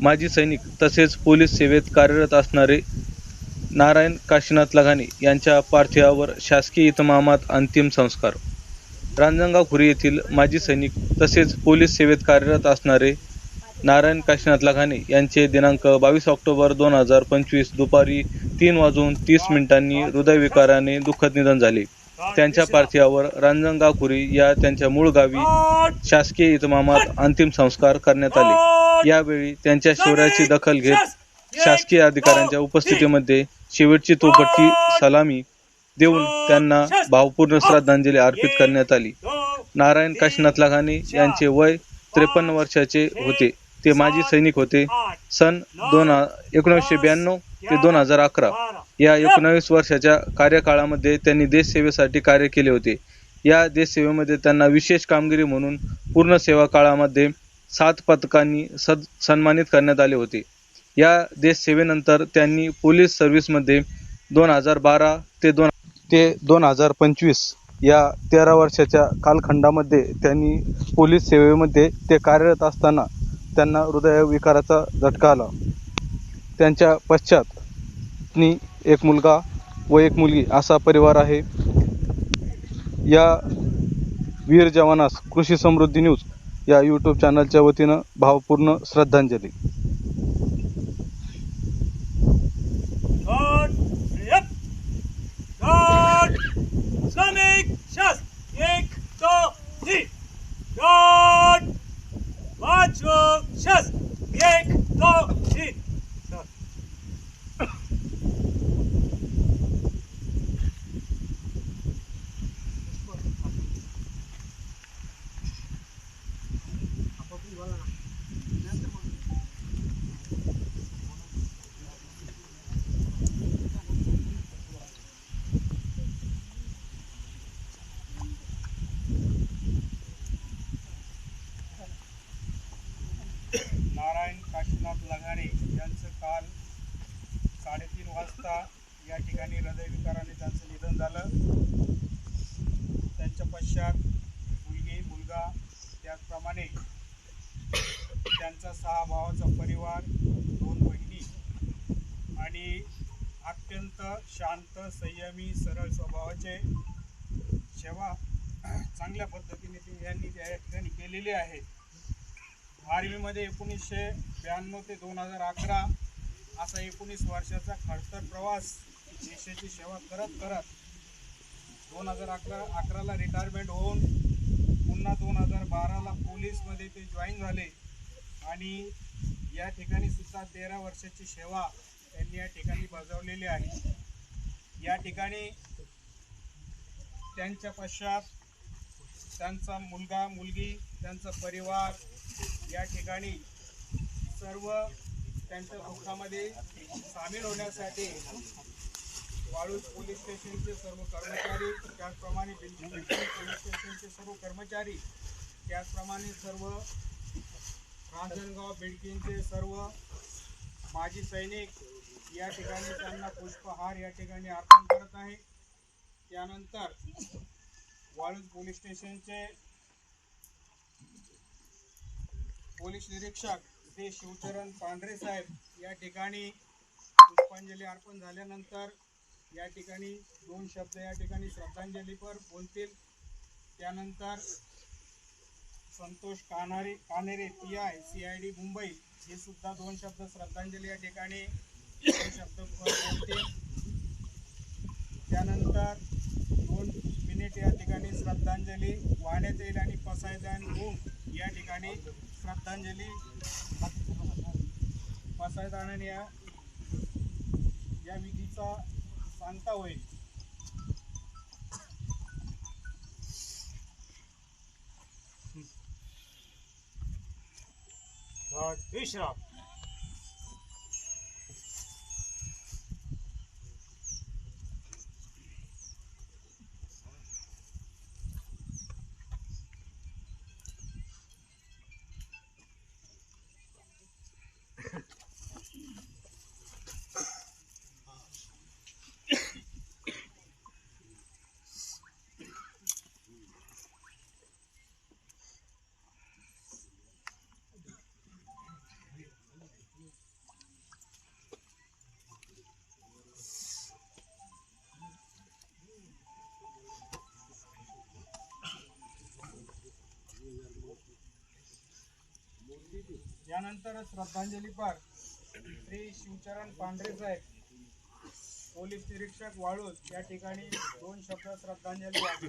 माजी सैनिक तसेच पोलीस सेवेत कार्यरत असणारे नारायण काशीनाथ लघाने यांच्या पार्थिवावर शासकीय इतमामात अंतिम संस्कार. रांजणगाव खुरी येथील माजी सैनिक तसेच पोलीस सेवेत कार्यरत असणारे नारायण काशीनाथ लघाने यांचे दिनांक बावीस ऑक्टोबर दोन हजार पंचवीस दुपारी तीन वाजून तीस मिनिटांनी हृदयविकाराने दुःखद निधन झाले. त्यांच्या पार्थिवावर रांजणगाव खुरी या त्यांच्या मूळ गावी शासकीय इतमामात अंतिम संस्कार करण्यात आले. यावेळी त्यांच्या शौर्याची दखल घेत शासकीय अधिकाऱ्यांच्या उपस्थितीमध्ये शेवटची तोपट्टी सलामी देऊन त्यांना भावपूर्ण श्रद्धांजली अर्पित करण्यात आली. नारायण काशीनाथ लघाणे यांचे वय त्रेपन्न वर्षाचे होते. ते माजी सैनिक होते. सन दोन एकोणीसशे ब्याण्णव ते दोन हजार अकरा. या एकोणावीस वर्षाच्या कार्यकाळामध्ये त्यांनी देशसेवेसाठी कार्य केले होते. या देशसेवेमध्ये त्यांना विशेष कामगिरी म्हणून पूर्ण सेवा काळामध्ये सात पदकांनी सद सन्मानित करण्यात आले होते. या देशसेवेनंतर त्यांनी पोलीस सर्व्हिसमध्ये दोन हजार बारा ते दोन ते दोन हजार पंचवीस या तेरा वर्षाच्या कालखंडामध्ये त्यांनी पोलीस सेवेमध्ये ते कार्यरत असताना त्यांना हृदयविकाराचा झटका आला. त्यांच्या पश्चात एक मुलगा व एक मुलगी असा परिवार आहे. या वीर जवानास कृषी समृद्धी न्यूज या यूट्यूब चॅनलच्या वतीनं भावपूर्ण श्रद्धांजली God, yep. God, Islamic शस एक दो तीन God, वाचो शस एक दो तीन नारायण काशीनाथ लगाणे यांचं काल साडेतीन वाजता या ठिकाणी हृदयविकाराने त्यांचं निधन झालं. त्यांच्या पश्चात मुलगी मुलगा त्याचप्रमाणे त्यांचा सहा भावाचा परिवार दोन बहिणी आणि अत्यंत शांत संयमी सरळ स्वभावाचे सेवा चांगल्या पद्धतीने ते यांनी त्या ठिकाणी केलेली आहे आर्मीमध्ये एकोणीसशे ब्याण्णव ते दोन हजार अकरा असा एकोणीस वर्षाचा खडतर प्रवास देशाची सेवा करत करत दोन हजार अकरा अकराला रिटायरमेंट होऊन पुन्हा दोन हजार बाराला पोलीसमध्ये ते जॉईन झाले. आणि या ठिकाणी सुद्धा तेरा वर्षाची सेवा त्यांनी या ठिकाणी बजावलेली आहे. या ठिकाणी त्यांच्या पश्चात त्यांचा मुलगा मुलगी त्यांचा परिवार या ठिकाणी सर्व त्यांच्या दुःखामध्ये सामील होण्यासाठी वाळूज पोलीस स्टेशनचे सर्व कर्मचारी त्याचप्रमाणे बिलकुल पोलीस स्टेशनचे सर्व कर्मचारी त्याचप्रमाणे सर्व रांजणगाव बिडकींचे सर्व माजी सैनिक या ठिकाणी त्यांना पुष्पहार या ठिकाणी अर्पण करत आहे. त्यानंतर वाळूज पोलीस स्टेशनचे पोलीस निरीक्षक ते शिवचरण पांढरे साहेब या ठिकाणी पुष्पांजली अर्पण झाल्यानंतर या ठिकाणी दोन शब्द या ठिकाणी श्रद्धांजलीपर बोलतील. त्यानंतर Santosh Kanare Kanere P I C I D Mumbai हे सुद्धा दोन शब्द श्रद्धांजली या ठिकाणी दोन शब्द बोलतील. त्यानंतर दोन मिनिट या ठिकाणी श्रद्धांजली वाहण्यात येईल आणि पसायदान होऊन या ठिकाणी श्रद्धांजली पसायदानाने या या विधीचा सांगता होईल. विश्राम विश्राम यानंतर श्रद्धांजलीपर श्री शिवचरण पांढरे साहेब पोलीस निरीक्षक वाळूज या ठिकाणी दोन शब्द श्रद्धांजली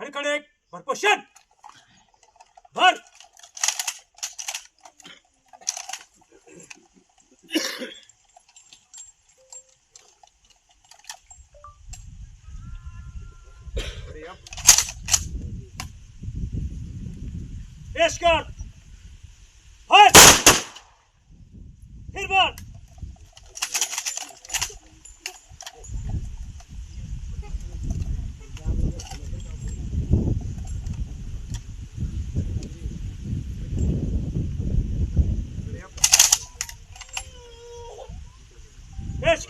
खडखडे भरपोशन भर। Escort!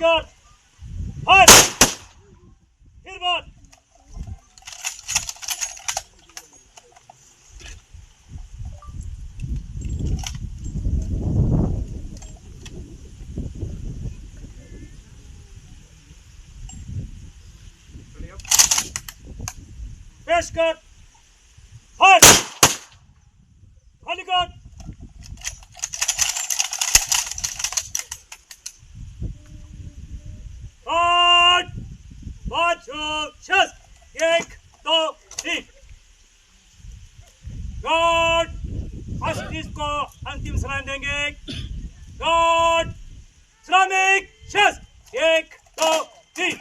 çıkar. Hadi. Bir bak. Beş kart. Hadi. First इसको अंतिम सलाम देंगे गार्ड श्रमिक छह एक दो तीन